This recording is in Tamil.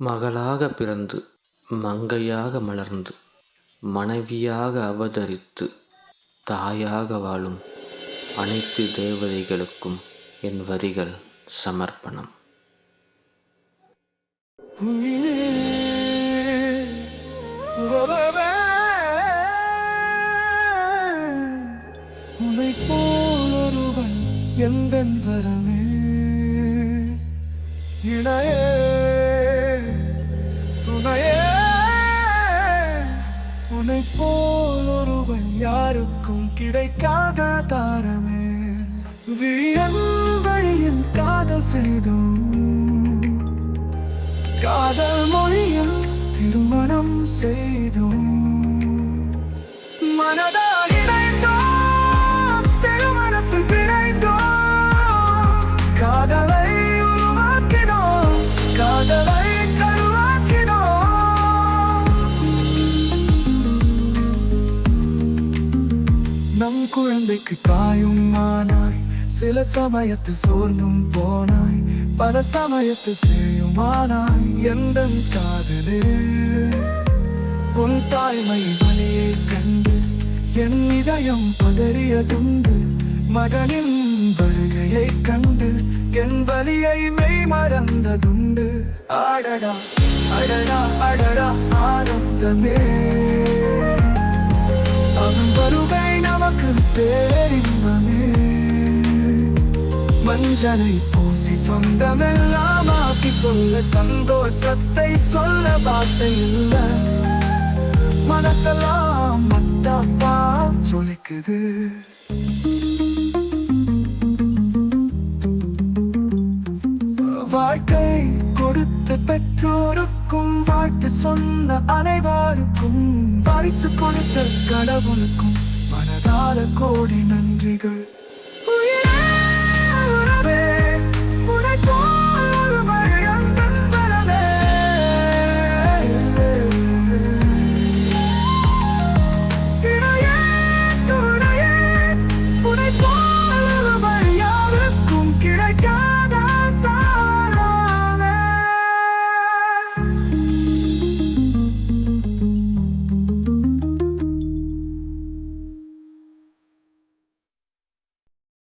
மகளாக பிறந்து மங்கையாக மலர்ந்து மனைவியாக அவதரித்து தாயாக வாழும் அனைத்து தேவதைகளுக்கும் என் வரிகள் சமர்ப்பணம். உனை போலொருவன் எந்த வரமே? இணையே போல் ஒருவன் யாருக்கும் கிடைக்காத தாரமே. வியன் வழியின் காதல் செய்தோம். காதல் மொழியில் திருமணம் செய்தோம். மனத நம் குழந்தைக்கு தாயும் ஆனாய் சில சமயத்து சோர்ந்தும் போனாய் பல சமயத்து செய்யுமானாய் எந்த காதலே? உன் தாய்மை வழியை கண்டு என் இதயம் பதறியதுண்டு மகனின் வருகையை கண்டு என் வலியை மெய் மறந்ததுண்டு. ஆடடா அடடா அடடா ஆனந்தமே. மஞ்சளை பூசி சொந்தமெல்லாம் ஆசி சொல்ல சந்தோஷத்தை சொல்ல வார்த்தை இல்லை மனசெல்லாம் மத்தாப்பா சொல்லிக்குது வாழ்க்கை கொடுத்து பெற்றோருக்கும் வாழ்த்து சொன்ன அனைவருக்கும் பரிசு கொடுத்த கடவுளுக்கும் மனதால கோடி நன்றிகள்.